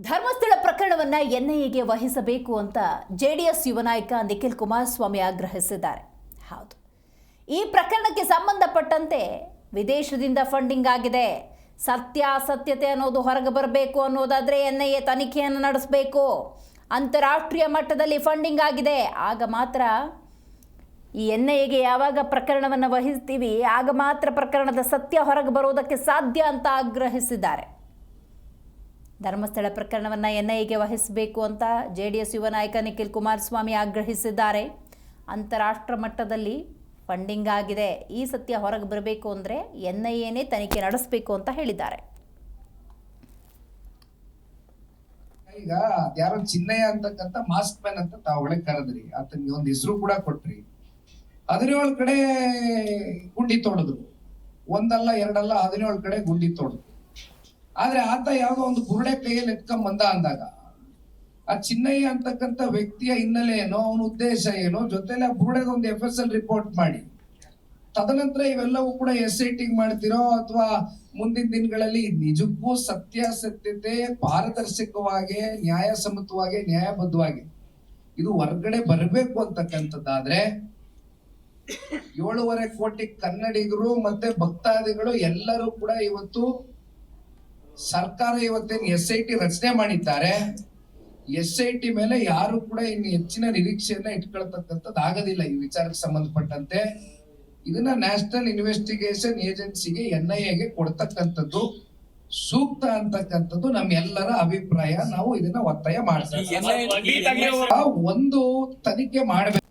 ಧರ್ಮಸ್ಥಳ ಪ್ರಕರಣವನ್ನ ಎನ್ಐಎಗೆ ವಹಿಸಬೇಕು ಅಂತ ಜೆಡಿಎಸ್ ಯುವ ನಾಯಕ ನಿಖಿಲ್ ಕುಮಾರಸ್ವಾಮಿ ಆಗ್ರಹಿಸಿದ್ದಾರೆ. ಹೌದು. ಈ ಪ್ರಕರಣಕ್ಕೆ ಸಂಬಂಧಪಟ್ಟಂತೆ ವಿದೇಶದಿಂದ ಫಂಡಿಂಗ್ ಆಗಿದೆ. ಸತ್ಯ, ಅಸತ್ಯತೆ ಅನ್ನೋದು ಹೊರಗೆ ಬರಬೇಕು ಅನ್ನೋದಾದ್ರೆ ಎನ್ಐಎ ತನಿಖೆಯನ್ನು ನಡೆಸಬೇಕು. ಅಂತಾರಾಷ್ಟ್ರೀಯ ಮಟ್ಟದಲ್ಲಿ ಫಂಡಿಂಗ್ ಆಗಿದೆ. ಆಗ ಮಾತ್ರ ಈ ಎನ್ ಯಾವಾಗ ಪ್ರಕರಣವನ್ನು ವಹಿಸ್ತೀವಿ, ಆಗ ಮಾತ್ರ ಪ್ರಕರಣದ ಸತ್ಯ ಹೊರಗೆ ಬರೋದಕ್ಕೆ ಸಾಧ್ಯ ಅಂತ ಆಗ್ರಹಿಸಿದ್ದಾರೆ. ಧರ್ಮಸ್ಥಳ ಪ್ರಕರಣವನ್ನು ಎನ್ಐಎಗೆ ವಹಿಸಬೇಕು ಅಂತ ಜೆ ಡಿ ಎಸ್ ಯುವ ನಾಯಕ ನಿಖಿಲ್ ಕುಮಾರಸ್ವಾಮಿ ಆಗ್ರಹಿಸಿದ್ದಾರೆ. ಅಂತಾರಾಷ್ಟ್ರ ಮಟ್ಟದಲ್ಲಿ ಫಂಡಿಂಗ್ ಆಗಿದೆ. ಈ ಸತ್ಯ ಹೊರಗೆ ಬರಬೇಕು ಅಂದರೆ ಎನ್ ಐ ಎನೇ ತನಿಖೆ ನಡೆಸಬೇಕು ಅಂತ ಹೇಳಿದ್ದಾರೆ. ಈಗ ಯಾರೋ ಚಿನ್ನಯ್ಯ ಅಂತಕ್ಕಂಥ ಮಾಸ್ಕ್ ಮ್ಯಾನ್ ಅಂತ ತಾವ್ ಒಳಗೆ ಕರೆದ್ರಿ. ಆತನಿಗೆ ಒಂದು ಹೆಸರು ಕೂಡ ಕೊಟ್ರಿ. ಹದಿನೇಳು ಕಡೆ ಗುಂಡಿ ತೋಡಿದ್ರು. ಒಂದಲ್ಲ ಎರಡಲ್ಲ ಹದಿನೇಳು ಕಡೆ ಗುಂಡಿ ತೋಡಿದ್ರು. ಆದ್ರೆ ಆತ ಯಾವ್ದೋ ಒಂದು ಬುರುಡೆ ಕೈಯಲ್ಲಿ ಎತ್ಕೊಂಡ್ ಬಂದ ಅಂದಾಗ, ಆ ಚಿನ್ನಯ್ಯ ಅಂತಕ್ಕಂಥ ವ್ಯಕ್ತಿಯ ಹಿನ್ನೆಲೆ ಏನೋ, ಅವನ ಉದ್ದೇಶ ಏನೋ, ಜೊತೆಲೆ ಆ ಬುರುಡೆಗೆ ಒಂದು ಎಫ್ ಎಸ್ ಎಲ್ ರಿಪೋರ್ಟ್ ಮಾಡಿ. ತದನಂತರ ಇವೆಲ್ಲವೂ ಕೂಡ ಎಸ್ ಐ ಟಿ ಮಾಡ್ತಿರೋ ಅಥವಾ ಮುಂದಿನ ದಿನಗಳಲ್ಲಿ ನಿಜಕ್ಕೂ ಸತ್ಯಾಸತ್ಯತೆ ಪಾರದರ್ಶಕವಾಗಿ, ನ್ಯಾಯಸಮ್ಮತವಾಗಿ, ನ್ಯಾಯಬದ್ಧವಾಗಿ ಇದು ಹೊರಗಡೆ ಬರಬೇಕು ಅಂತಕ್ಕಂಥದ್ದಾದ್ರೆ, ಏಳುವರೆ ಕೋಟಿ ಕನ್ನಡಿಗರು ಮತ್ತೆ ಭಕ್ತಾದಿಗಳು ಎಲ್ಲರೂ ಕೂಡ ಇವತ್ತು ಸರ್ಕಾರ ಇವತ್ತೇನು ಎಸ್ ಐ ಟಿ ರಚನೆ ಮಾಡಿದ್ದಾರೆ. ಎಸ್ ಐ ಟಿ ಮೇಲೆ ಯಾರು ಕೂಡ ಇನ್ನು ಹೆಚ್ಚಿನ ನಿರೀಕ್ಷೆಯನ್ನ ಇಟ್ಕೊಳ್ತಕ್ಕಂಥದ್ದು ಆಗೋದಿಲ್ಲ ಈ ವಿಚಾರಕ್ಕೆ ಸಂಬಂಧಪಟ್ಟಂತೆ. ಇದನ್ನ ನ್ಯಾಷನಲ್ ಇನ್ವೆಸ್ಟಿಗೇಷನ್ ಏಜೆನ್ಸಿಗೆ ಎನ್ ಐ ಎಗೆ ಕೊಡ್ತಕ್ಕಂಥದ್ದು ಸೂಕ್ತ ಅಂತಕ್ಕಂಥದ್ದು ನಮ್ಮೆಲ್ಲರ ಅಭಿಪ್ರಾಯ. ನಾವು ಇದನ್ನ ಒತ್ತಾಯ ಮಾಡ್ತೀವಿ ಒಂದು ತನಿಖೆ ಮಾಡಬೇಕು.